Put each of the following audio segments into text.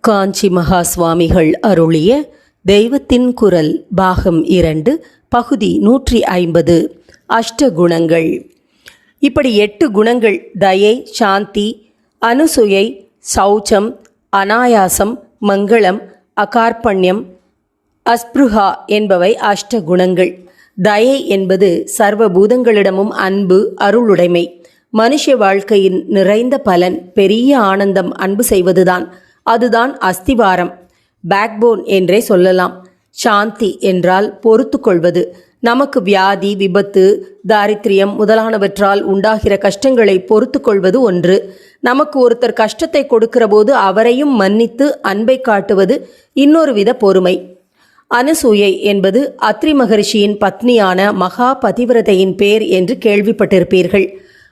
காஞ்சி மகா சுவாமிகள் அருளிய தெய்வத்தின் குரல் பாகம் இரண்டு பகுதி நூற்றி ஐம்பது அஷ்ட குணங்கள். இப்படி எட்டு குணங்கள் தயை சாந்தி அனுசுயை சௌச்சம் அனாயாசம் மங்களம் அகார்பண்யம் அஸ்பிருஹா என்பவை அஷ்ட குணங்கள். தயை என்பது சர்வ பூதங்களிடமும் அன்பு அருளுடைமை. மனுஷ வாழ்க்கையின் நிறைந்த பலன் பெரிய ஆனந்தம் அன்பு செய்வதுதான். அதுதான் அஸ்திவாரம். பேக்போன் என்றே சொல்லலாம். சாந்தி என்றால் பொறுத்து கொள்வது நமக்கு வியாதி விபத்து தாரித்திரியம் முதலானவற்றால் உண்டாகிற கஷ்டங்களை பொறுத்து கொள்வது ஒன்று. நமக்கு ஒருத்தர் கஷ்டத்தை கொடுக்கிற போது அவரையும் மன்னித்து அன்பை காட்டுவது இன்னொரு வித பொறுமை. அனசூயை என்பது அத்ரி மகரிஷியின் பத்னியான மகா பதிவிரதையின் பேர் என்று கேள்விப்பட்டிருப்பீர்கள்.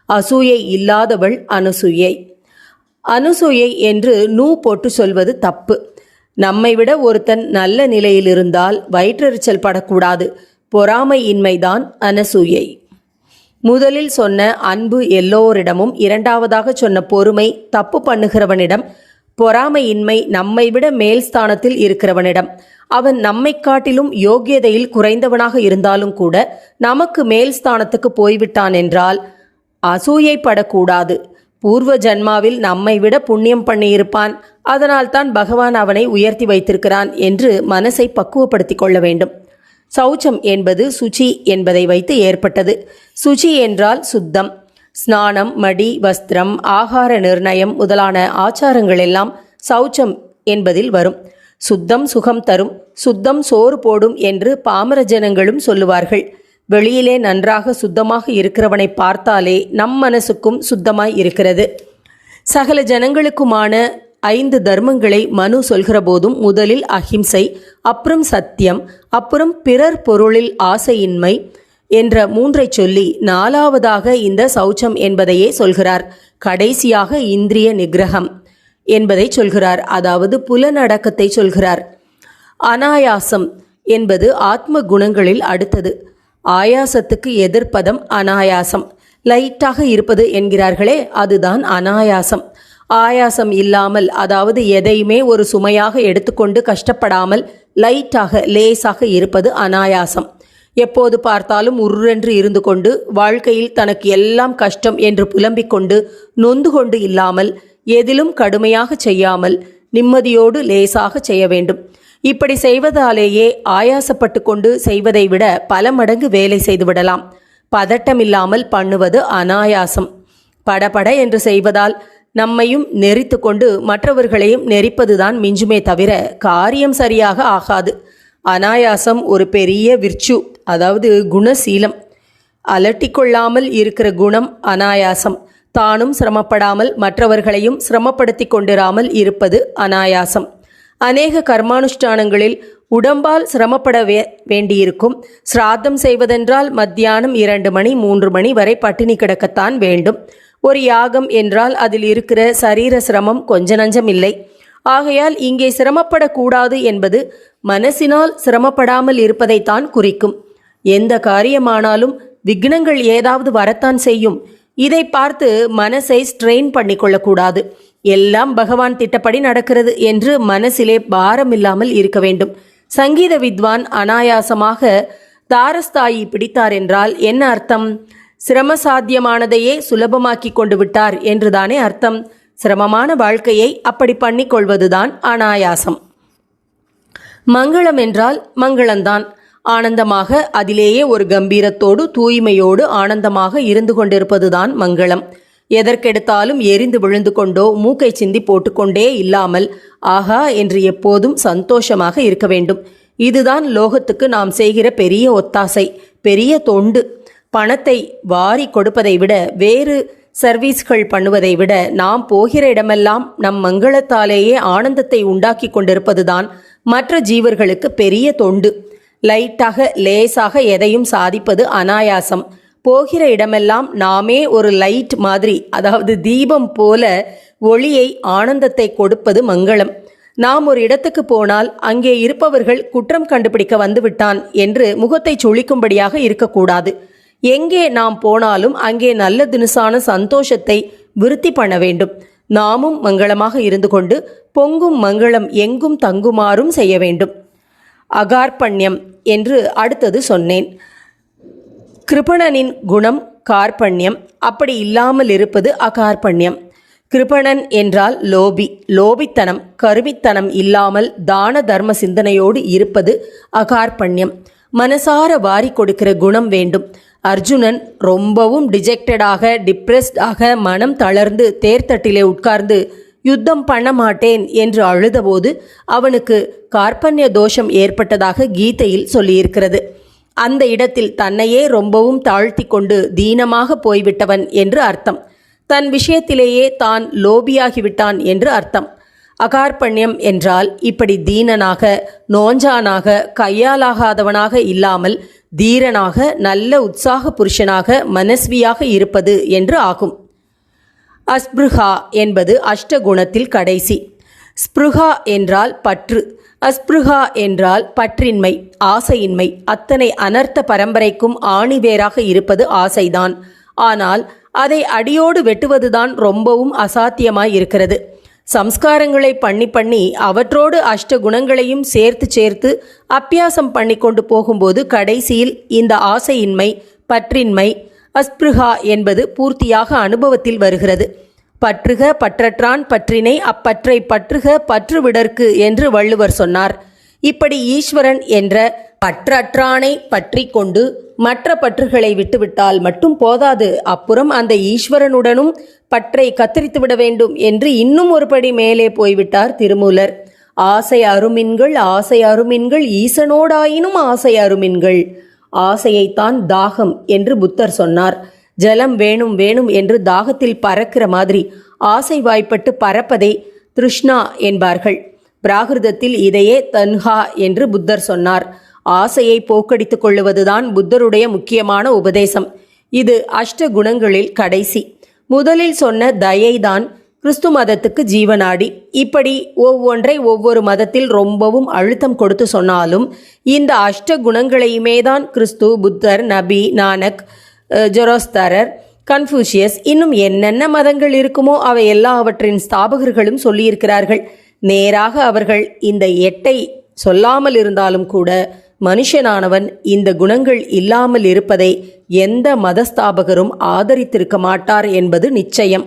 அசூயை இல்லாதவள் அனசூயை. அனுசூயை என்று நூ போட்டு சொல்வது தப்பு. நம்மை விட ஒருத்தன் நல்ல நிலையில் இருந்தால் வயிற்றெரிச்சல் படக்கூடாது. பொறாமை இன்மைதான் அனசூயை. முதலில் சொன்ன அன்பு எல்லோரிடமும் இரண்டாவதாக சொன்ன பொறுமை தப்பு பண்ணுகிறவனிடம் பொறாமையின்மை நம்மை விட மேல் ஸ்தானத்தில் இருக்கிறவனிடம். அவன் நம்மை காட்டிலும் யோக்கியதையில் குறைந்தவனாக இருந்தாலும் கூட நமக்கு மேல் ஸ்தானத்துக்கு போய்விட்டான் என்றால் அசூயைப்படக்கூடாது. பூர்வ ஜன்மாவில் நம்மை விட புண்ணியம் பண்ணியிருப்பான். அதனால்தான் பகவான் அவனை உயர்த்தி வைத்திருக்கிறான் என்று மனசை பக்குவப்படுத்தி கொள்ள வேண்டும். சௌச்சம் என்பது சுச்சி என்பதை வைத்து ஏற்பட்டது. சுச்சி என்றால் சுத்தம். ஸ்நானம் மடி வஸ்திரம் ஆகார நிர்ணயம் முதலான ஆச்சாரங்கள் எல்லாம் சௌச்சம் என்பதில் வரும். சுத்தம் சுகம் தரும். சுத்தம் சோறு போடும் என்று பாமர ஜனங்களும் சொல்லுவார்கள். வெளியிலே நன்றாக சுத்தமாக இருக்கிறவனை பார்த்தாலே நம் மனசுக்கும் சுத்தமாய் இருக்கிறது. சகல ஜனங்களுக்குமான ஐந்து தர்மங்களை மனு சொல்கிற போதும் முதலில் அஹிம்சை அப்புறம் சத்தியம் அப்புறம் பிறர் பொருளில் ஆசையின்மை என்ற மூன்றை சொல்லி நாலாவதாக இந்த சௌச்சம் என்பதையே சொல்கிறார். கடைசியாக இந்திரிய நிகிரகம் என்பதை சொல்கிறார். அதாவது புலனடக்கத்தை சொல்கிறார். அனாயாசம் என்பது ஆத்ம குணங்களில் அடுத்தது. ஆயாசத்துக்கு எதிர்ப்பதம் அனாயாசம். லைட்டாக இருப்பது என்கிறார்களே அதுதான் அனாயாசம். ஆயாசம் இல்லாமல் அதாவது எதையுமே ஒரு சுமையாக எடுத்துக்கொண்டு கஷ்டப்படாமல் லைட்டாக லேசாக இருப்பது அனாயாசம். எப்போது பார்த்தாலும் உருரென்று இருந்து கொண்டு வாழ்க்கையில் தனக்கு எல்லாம் கஷ்டம் என்று புலம்பிக் கொண்டு நொந்து கொண்டு இல்லாமல் எதிலும் கடுமையாக செய்யாமல் நிம்மதியோடு லேசாக செய்ய வேண்டும். இப்படி செய்வதாலேயே ஆயாசப்பட்டு கொண்டு செய்வதை விட பல மடங்கு வேலை செய்துவிடலாம் பதட்டமில்லாமல் பண்ணுவது அனாயாசம். படபட என்று செய்வதால் நம்மையும் நெறித்து கொண்டு மற்றவர்களையும் நெறிப்பதுதான் மிஞ்சுமே தவிர காரியம் சரியாக ஆகாது. அனாயாசம் ஒரு பெரிய விர்ச்சு அதாவது குணசீலம். அலட்டிக்கொள்ளாமல் இருக்கிற குணம் அனாயாசம். தானும் சிரமப்படாமல் மற்றவர்களையும் சிரமப்படுத்தி கொண்டிராமல் இருப்பது அனாயாசம். அநேக கர்மானுஷ்டானங்களில் உடம்பால் சிரமப்பட வே வேண்டியிருக்கும். சிராத்தம் செய்வதென்றால் மத்தியானம் இரண்டு மணி மூன்று மணி வரை பட்டினி கிடக்கத்தான் வேண்டும். ஒரு யாகம் என்றால் அதில் இருக்கிற சரீர சிரமம் கொஞ்ச நஞ்சம் இல்லை ஆகையால் இங்கே சிரமப்படக்கூடாது என்பது மனசினால் சிரமப்படாமல் இருப்பதைத்தான் குறிக்கும். எந்த காரியமானாலும் விக்னங்கள் ஏதாவது வரத்தான் செய்யும். இதை பார்த்து மனசை ஸ்ட்ரெயின் பண்ணிக்கொள்ளக்கூடாது. எல்லாம் பகவான் திட்டப்படி நடக்கிறது என்று மனசிலே பாரம் இல்லாமல் இருக்க வேண்டும். சங்கீத வித்வான் அனாயாசமாக தாரஸ்தாயி பிடித்தார் என்றால் என்ன அர்த்தம்? சிரமசாத்தியமானதையே சுலபமாக்கி கொண்டு விட்டார் என்றுதானே அர்த்தம்? சிரமமான வாழ்க்கையை அப்படி பண்ணிக்கொள்வதுதான் அனாயாசம். மங்களம் என்றால் மங்களம்தான். ஆனந்தமாக அதிலேயே ஒரு கம்பீரத்தோடு தூய்மையோடு ஆனந்தமாக இருந்து கொண்டிருப்பதுதான் மங்களம். எதற்கெடுத்தாலும் எரிந்து விழுந்து கொண்டோ மூக்கை சிந்தி போட்டுக்கொண்டே இல்லாமல் ஆஹா என்று எப்போதும் சந்தோஷமாக இருக்க வேண்டும். இதுதான் லோகத்துக்கு நாம் செய்கிற பெரிய ஒத்தாசை பெரிய தொண்டு. பணத்தை வாரி கொடுப்பதை விட வேறு சர்வீஸ்கள் பண்ணுவதை விட நாம் போகிற இடமெல்லாம் நம் மங்களத்தாலேயே ஆனந்தத்தை உண்டாக்கி கொண்டிருப்பதுதான் மற்ற ஜீவர்களுக்கு பெரிய தொண்டு. லைட்டாக லேசாக எதையும் சாதிப்பது அனாயாசம். போகிற இடமெல்லாம் நாமே ஒரு லைட் மாதிரி அதாவது தீபம் போல ஒளியை ஆனந்தத்தை கொடுப்பது மங்களம். நாம் ஒரு இடத்துக்கு போனால் அங்கே இருப்பவர்கள் குற்றம் கண்டுபிடிக்க வந்துவிட்டான் என்று முகத்தை சுழிக்கும்படியாக இருக்கக்கூடாது. எங்கே நாம் போனாலும் அங்கே நல்ல தினுசான சந்தோஷத்தை விருத்தி பண்ண வேண்டும். நாமும் மங்களமாக இருந்து கொண்டு பொங்கும் மங்களம் எங்கும் தங்குமாறும் செய்ய வேண்டும். அகார்பண்யம் என்று அடுத்தது சொன்னேன். கிருபணனின் குணம் கார்பண்யம் அப்படி இல்லாமல் இருப்பது அகார்பண்யம் கிருபணன் என்றால் லோபி. லோபித்தனம் கருவித்தனம் இல்லாமல் தான தர்ம சிந்தனையோடு இருப்பது அகார்பண்யம் மனசார வாரி கொடுக்கிற குணம் வேண்டும். அர்ஜுனன் ரொம்பவும் டிஜெக்டடாக டிப்ரெஸ்டாக மனம் தளர்ந்து தேர்தட்டிலே உட்கார்ந்து யுத்தம் பண்ண மாட்டேன் என்று அழுதபோது அவனுக்கு கார்பண்ய தோஷம் ஏற்பட்டதாக கீதையில் சொல்லியிருக்கிறது. அந்த இடத்தில் தன்னையே ரொம்பவும் தாழ்த்தி கொண்டு தீனமாக போய்விட்டவன் என்று அர்த்தம். தன் விஷயத்திலேயே தான் லோபியாகிவிட்டான் என்று அர்த்தம். அகார்பண்யம் என்றால் இப்படி தீனனாக நோஞ்சானாக கையாலாகாதவனாக இல்லாமல் தீரனாக நல்ல உற்சாக புருஷனாக மனஸ்வியாக இருப்பது என்று ஆகும். அஸ்பிருஹா என்பது அஷ்டகுணத்தில் கடைசி. ஸ்பிருகா என்றால் பற்று. அஸ்பிருகா என்றால் பற்றின்மை ஆசையின்மை. அத்தனை அனர்த்த பரம்பரைக்கும் ஆணிவேராக இருப்பது ஆசைதான். ஆனால் அதை அடியோடு வெட்டுவதுதான் ரொம்பவும் அசாத்தியமாய் இருக்கிறது. சம்ஸ்காரங்களை பண்ணி பண்ணி அவற்றோடு அஷ்ட குணங்களையும் சேர்த்து சேர்த்து அப்பியாசம் பண்ணி கொண்டு போகும்போது கடைசியில் இந்த ஆசையின்மை பற்றின்மை அஸ்பிருகா என்பது பூர்த்தியாக அனுபவத்தில் வருகிறது. பற்றுக பற்றற்றான் பற்றினை அப்பற்றை பற்றுக பற்று விடற்கு என்று வள்ளுவர் சொன்னார். இப்படி ஈஸ்வரன் என்ற பற்றற்றானை பற்றி கொண்டு மற்ற பற்றுகளை விட்டுவிட்டால் மட்டும் போதாது. அப்புறம் அந்த ஈஸ்வரனுடனும் பற்றை கத்தரித்து விட வேண்டும் என்று இன்னும் ஒருபடி மேலே போய்விட்டார் திருமூலர். ஆசை அருமின்கள் ஆசை அருமின்கள் ஈசனோடாயினும் ஆசை அருமின்கள். ஆசையைத்தான் தாகம் என்று புத்தர் சொன்னார். ஜலம் வேணும் வேணும் என்று தாகத்தில் பறக்கிற மாதிரி ஆசை வாய்ப்பட்டு பறப்பதை திருஷ்ணா என்பார்கள். பிராகிருதத்தில் இதையே தன்ஹா என்று புத்தர் சொன்னார். ஆசையை போக்கடித்துக் கொள்ளுவதுதான் புத்தருடைய முக்கியமான உபதேசம். இது அஷ்ட குணங்களில் கடைசி. முதலில் சொன்ன தயைதான் கிறிஸ்து மதத்துக்கு ஜீவனாடி. இப்படி ஒவ்வொன்றை ஒவ்வொரு மதத்தில் ரொம்பவும் அழுத்தம் கொடுத்து சொன்னாலும் இந்த அஷ்ட குணங்களையுமே தான் கிறிஸ்து புத்தர் நபி நானக் ஜொரோஸ்தரர் கன்ஃபூஷியஸ் இன்னும் என்னென்ன மதங்கள் இருக்குமோ அவை எல்லாவற்றின் ஸ்தாபகர்களும் சொல்லியிருக்கிறார்கள். நேராக அவர்கள் இந்த எட்டை சொல்லாமல் இருந்தாலும் கூட மனுஷனானவன் இந்த குணங்கள் இல்லாமல் இருப்பதை எந்த மதஸ்தாபகரும் ஆதரித்திருக்க மாட்டார் என்பது நிச்சயம்.